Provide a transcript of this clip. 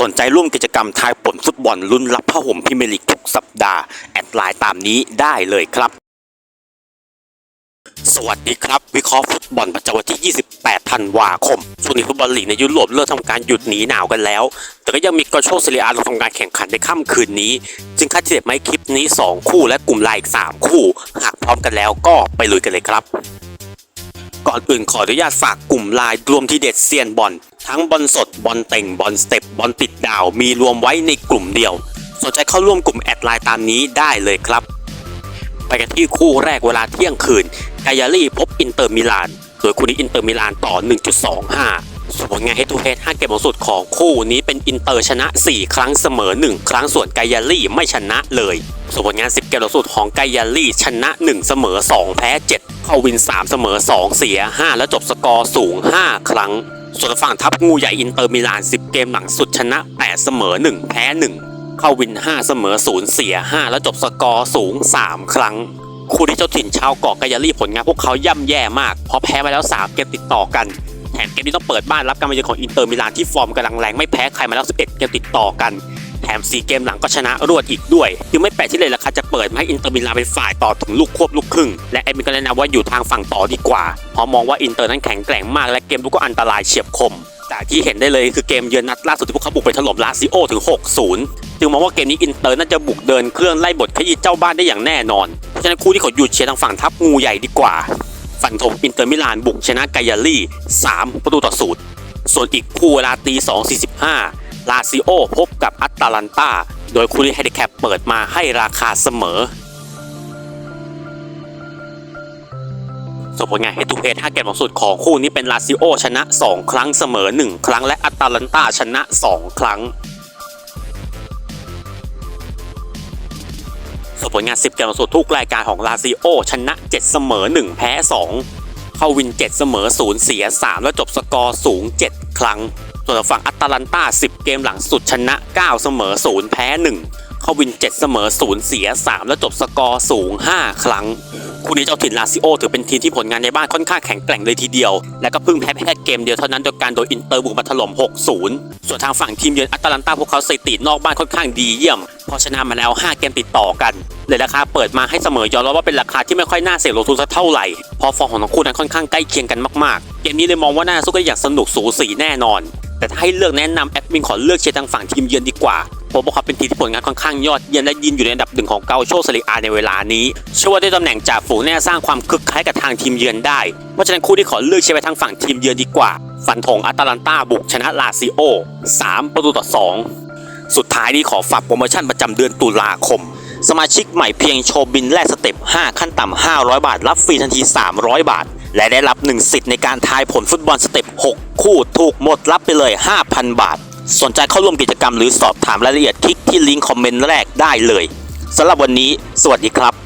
สนใจร่วมกิจกรรมทายผลฟุตบอลลุ้นรับผ้าห่มพรีเมียร์ลีกทุกสัปดาห์ แอดไลน์ตามนี้ได้เลยครับ สวัสดีครับ วิเคราะห์ฟุตบอลประจำวันที่ 28 ธันวาคมช่วนฟุตบอลลีกในยุโรปเริ่มทำการหยุดหนีหนาวกันแล้ว แต่ก็ยังมีกระโชกเซเรียอาลงทำการแข่งขันในค่ำคืนนี้ จึงคัดเจ็บไม้คลิปนี้ 2 คู่และกลุ่มไลน์อีก 3 คู่ หากพร้อมกันแล้วก็ไปลุยกันเลยครับ ก่อนอื่นขออนุญาตฝากกลุ่มไลน์รวมที่เด็ดเซียนบอล ทั้งบอลสดบอลเต่งบอลสเต็ปบอลติดดาวมีรวมไว้ในกลุ่มเดียว สนใจเข้าร่วมกลุ่มแอดไลน์ตามนี้ได้เลยครับ ไปกันที่คู่แรกเวลาเที่ยงคืนกายาลีพบอินเตอร์มิลานโดยคู่นี้อินเตอร์มิลานต่อ 1.25ส่วนงานเฮดทูเฮด5เกมหลังสุดของคู่นี้เป็นอินเตอร์ชนะ 4 ครั้งเสมอ 1 ครั้งส่วนกายาลีไม่ชนะเลย ส่วนผลงาน 10 เกมหลังสุดของกายาลีชนะ 1 เสมอ 2 แพ้ 7 เข้าวิน 3 เสมอ 2 เสีย 5 และจบสกอร์สูง 5 ครั้ง ส่วนฝั่งทัพงูใหญ่อินเตอร์มิลาน 10 เกมหลังสุดชนะ 8 เสมอ 1 แพ้ 1 เข้าวิน 5 เสมอ 0 เสีย 5 แล้วจบสกอร์สูง 3 ครั้ง คู่ที่เจ้าถิ่นชาวเกาะกายาลีผลงานพวกเขาย่ำแย่มาก เพราะแพ้มาแล้ว 3 เกมติดต่อกันแถมเกมนี้ต้องเปิดบ้านรับการมาเยือนของอินเตอร์มิลานที่ฟอร์มกำลังแรงไม่แพ้ใครมาแล้ว 11 เกมติดต่อกัน ถม 4 เกมหลังก็ชนะรวดอีกด้วยยังไม่แปลกที่เลยราคาจะเปิดให้อินเตอร์มิลานเป็นฝ่ายต่อถึงลูกควบลูกครึ่ง และเอ็มก็แนะนำว่าอยู่ทางฝั่งต่อดีกว่าเพราะมองว่าอินเตอร์นั้นแข็งแกร่งมากและเกมลุกก็อันตรายเฉียบคมจากที่เห็นได้เลยคือเกมเยือนนัดล่าสุดที่พวกเขาบุกไปถล่มลาซิโอถึง 6-0 จึงมองว่าเกมนี้อินเตอร์น่าจะบุกเดินเครื่องไล่บทขยี้เจ้าบ้านได้อย่างแน่นอนเพราะฉะนั้นคู่ที่เขาหยุดเชียร์ทางฝั่งทัพงูใหญ่ดีกว่าฟันธงอินเตอร์มิลานบุกชนะกายาลี3ประตูต่อศูนย์ส่วนอีกคู่เวลาตี2.45 ลาซิโอพบกับอัตแลนตาโดยคู่นี้ไฮเดแคปเปิดมาให้ราคาเสมอส่วนผลงาน Head to Head 5เกมลังสุดของคู่นี้เป็นลาซิโอชนะ 2 ครั้งเสมอ 1 ครั้งและอัตแลนตาชนะ 2 ครั้งส่วนผลงาน 10 เกมลังสุดทุกรายการของลาซิโอชนะ 7 เสมอ 1 แพ้ 2 เข้าวิน 7 เสมอ 0 เสีย 3 แล้วจบสกอร์สูง 7 ครั้ง ส่วนฝั่งอัตแลนตา 10 เกมหลังสุดชนะ 9 เสมอ 0 แพ้ 1 เข้าวิน 7 เสมอ 0 เสีย 3 แล้วจบสกอร์สูง 5 ครั้ง คู่นี้เจ้าถิ่นลาซิโอถือเป็นทีมที่ผลงานในบ้านค่อนข้างแข็งแกร่งเลยทีเดียว และก็เพิ่งแพ้แค่เกมเดียวเท่านั้นโดยการโดยอินเตอร์บุกมาถล่ม 6-0 ส่วนทางฝั่งทีมเยือนอัตแลนตาพวกเขาสถิตินอกบ้านค่อนข้างดีเยี่ยมพราะชนะมาแล้ว 5 เกมติดต่อกันเลยราคาเปิดมาให้เสมอยอมรับว่าเป็นราคาที่ไม่ค่อยน่าเสียลงทุนสักเท่าไหร่เพราะฟอร์มของทั้งคู่นั้นค่อนข้างใกล้เคียงกันมากๆ เกมนี้เลยมองว่าน่าสู้กันอย่างสนุกสูสีแน่นอน แต่ถ้าให้เลือกแนะนำแอดมินขอเลือกเชียร์ทางฝั่งทีมเยือนดีกว่าเพราะว่าเขาเป็นทีมที่ผลงานค่อนข้างยอดเยี่ยมและยินอยู่ในอันดับหนึ่งของเกาโชเซเรียอาในเวลานี้เชื่อว่าด้วยตำแหน่งจ่าฝูงเนี่ยสร้างความคึกคักให้กับทางทีมเยือนได้เพราะฉะนั้นคู่ที่ขอเลือกเชียร์ไปทางฝั่งทีมเยือนดีกว่าฟันธงอัตแลนตาบุกชนะลาซิโอ3ประตูต่อ2 สุดท้ายนี้ขอฝากโปรโมชั่นประจำเดือนตุลาคม สมาชิกใหม่เพียงโชว์บินแลกสเต็ป5ขั้นต่ำ500 บาท รับฟรีทันที 300 บาท และได้รับ 1 สิทธิ์ในการทายผลฟุตบอลสเต็ป 6 คู่ถูกหมดรับไปเลย 5,000 บาท สนใจเข้าร่วมกิจกรรมหรือสอบถามรายละเอียดคลิกที่ลิงก์คอมเมนต์แรกได้เลยสำหรับวันนี้ สวัสดีครับ